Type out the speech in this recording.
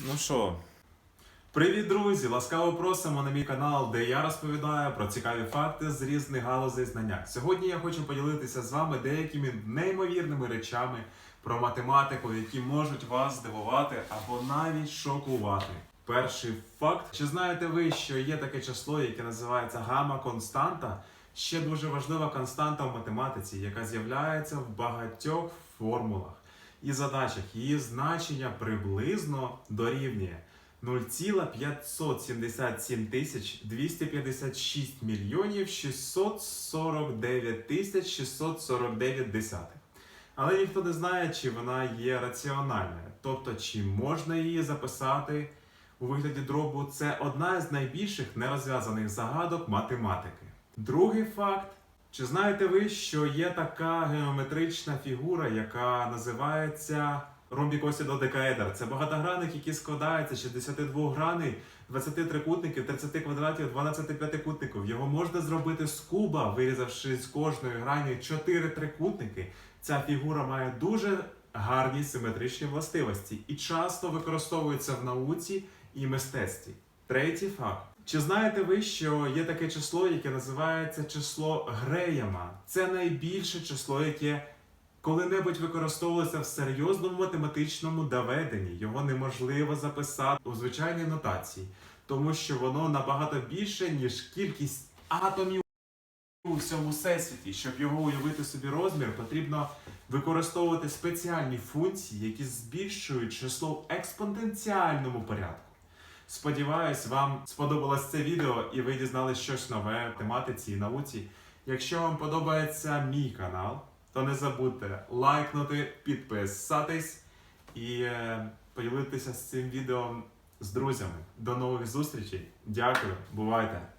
Ну що, привіт, друзі! Ласкаво просимо на мій канал, де я розповідаю про цікаві факти з різних галузей знання. Сьогодні я хочу поділитися з вами деякими неймовірними речами про математику, які можуть вас здивувати або навіть шокувати. Перший факт: чи знаєте ви, що є таке число, яке називається гамма-константа? Ще дуже важлива константа в математиці, яка з'являється в багатьох формулах і задачах. Її значення приблизно дорівнює 0,577 тисяч 256 мільйонів 649 тисяч 649 десятих. Але ніхто не знає, чи вона є раціональною, тобто чи можна її записати у вигляді дробу. Це одна з найбільших нерозв'язаних загадок математики. Другий факт. Чи знаєте ви, що є така геометрична фігура, яка називається ромбікосідодекаедр? Це багатогранник, який складається з 62 граней, 20 трикутників, 30 квадратів, 12 п'ятикутників. Його можна зробити з куба, вирізавши з кожної грані 4 трикутники. Ця фігура має дуже гарні симетричні властивості і часто використовується в науці і мистецтві. Третій факт. Чи знаєте ви, що є таке число, яке називається число Греєма? Це найбільше число, яке коли-небудь використовувалося в серйозному математичному доведенні. Його неможливо записати у звичайній нотації, тому що воно набагато більше, ніж кількість атомів у всьому всесвіті. Щоб його уявити собі розмір, потрібно використовувати спеціальні функції, які збільшують число в експоненціальному порядку. Сподіваюсь, вам сподобалось це відео і ви дізналися щось нове в тематиці і науці. Якщо вам подобається мій канал, то не забудьте лайкнути, підписатись і е, поділитися з цим відео з друзями. До нових зустрічей. Дякую, бувайте!